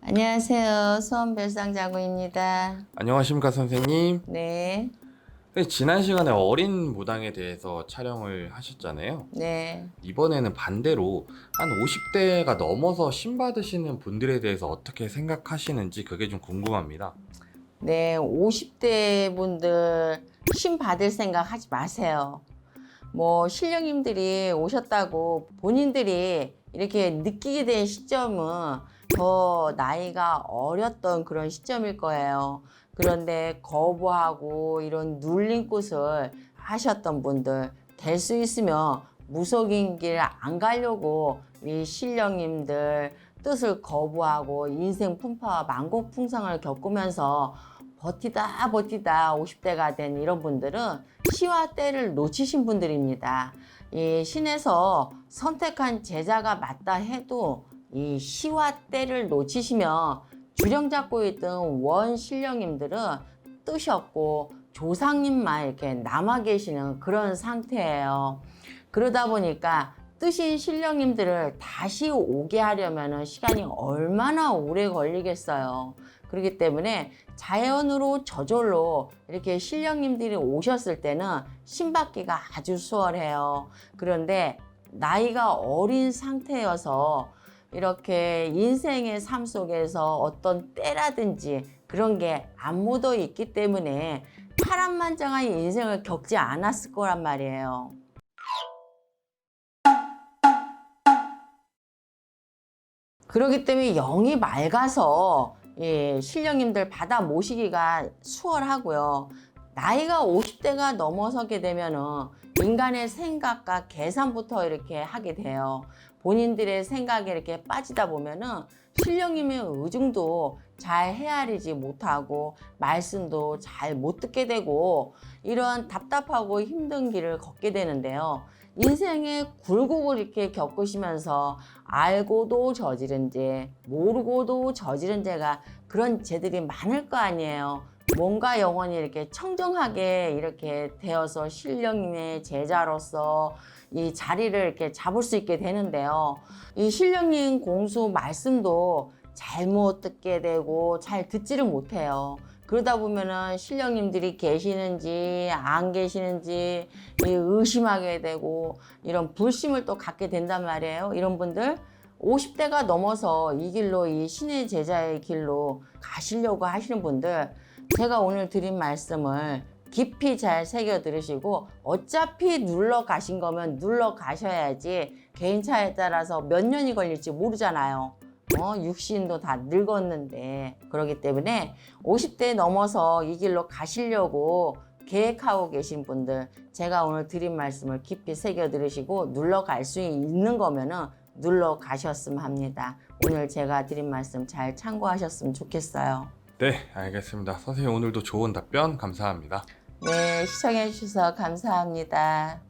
안녕하세요. 수원별상 자구입니다. 안녕하십니까 선생님. 네, 선생님, 지난 시간에 어린 무당에 대해서 촬영을 하셨잖아요. 네. 이번에는 반대로 한 50대가 넘어서 신 받으시는 분들에 대해서 어떻게 생각하시는지 그게 좀 궁금합니다. 네, 50대 분들 신 받을 생각 하지 마세요. 뭐, 신령님들이 오셨다고 본인들이 이렇게 느끼게 된 시점은 더 나이가 어렸던 그런 시점일 거예요. 그런데 거부하고 이런 눌린 곳을 하셨던 분들 될 수 있으면 무속인 길 안 가려고 이 신령님들 뜻을 거부하고 인생 풍파와 만곡풍상을 겪으면서 버티다 버티다 50대가 된 이런 분들은 시와 때를 놓치신 분들입니다. 이 신에서 선택한 제자가 맞다 해도 이 시와 때를 놓치시면 주령 잡고 있던 원 신령님들은 없고 조상님만 이렇게 남아 계시는 그런 상태예요. 그러다 보니까 뜻인 신령님들을 다시 오게 하려면 시간이 얼마나 오래 걸리겠어요. 그렇기 때문에 자연으로 저절로 이렇게 신령님들이 오셨을 때는 신받기가 아주 수월해요. 그런데 나이가 어린 상태여서 이렇게 인생의 삶 속에서 어떤 때라든지 그런 게 안 묻어 있기 때문에 파란만장한 인생을 겪지 않았을 거란 말이에요. 그렇기 때문에 영이 맑아서 예, 신령님들 받아 모시기가 수월하고요. 나이가 50대가 넘어서게 되면은 인간의 생각과 계산부터 이렇게 하게 돼요. 본인들의 생각에 이렇게 빠지다 보면은 신령님의 의중도 잘 헤아리지 못하고 말씀도 잘 못 듣게 되고 이런 답답하고 힘든 길을 걷게 되는데요. 인생의 굴곡을 이렇게 겪으시면서 알고도 저지른 죄, 모르고도 저지른 죄가 그런 죄들이 많을 거 아니에요. 뭔가 영혼이 이렇게 청정하게 이렇게 되어서 신령님의 제자로서 이 자리를 이렇게 잡을 수 있게 되는데요. 이 신령님 공수 말씀도 잘못 듣게 되고 잘 듣지를 못해요. 그러다 보면은 신령님들이 계시는지 안 계시는지 이 의심하게 되고 이런 불심을 또 갖게 된단 말이에요. 이런 분들 50대가 넘어서 이 길로 이 신의 제자의 길로 가시려고 하시는 분들 제가 오늘 드린 말씀을 깊이 잘 새겨 들으시고 어차피 눌러 가신 거면 눌러 가셔야지 개인 차에 따라서 몇 년이 걸릴지 모르잖아요. 어, 육신도 다 늙었는데 그렇기 때문에 50대 넘어서 이 길로 가시려고 계획하고 계신 분들 제가 오늘 드린 말씀을 깊이 새겨 들으시고 눌러 갈 수 있는 거면은 눌러 가셨으면 합니다. 오늘 제가 드린 말씀 잘 참고하셨으면 좋겠어요. 네, 알겠습니다. 선생님 오늘도 좋은 답변 감사합니다. 네, 시청해 주셔서 감사합니다.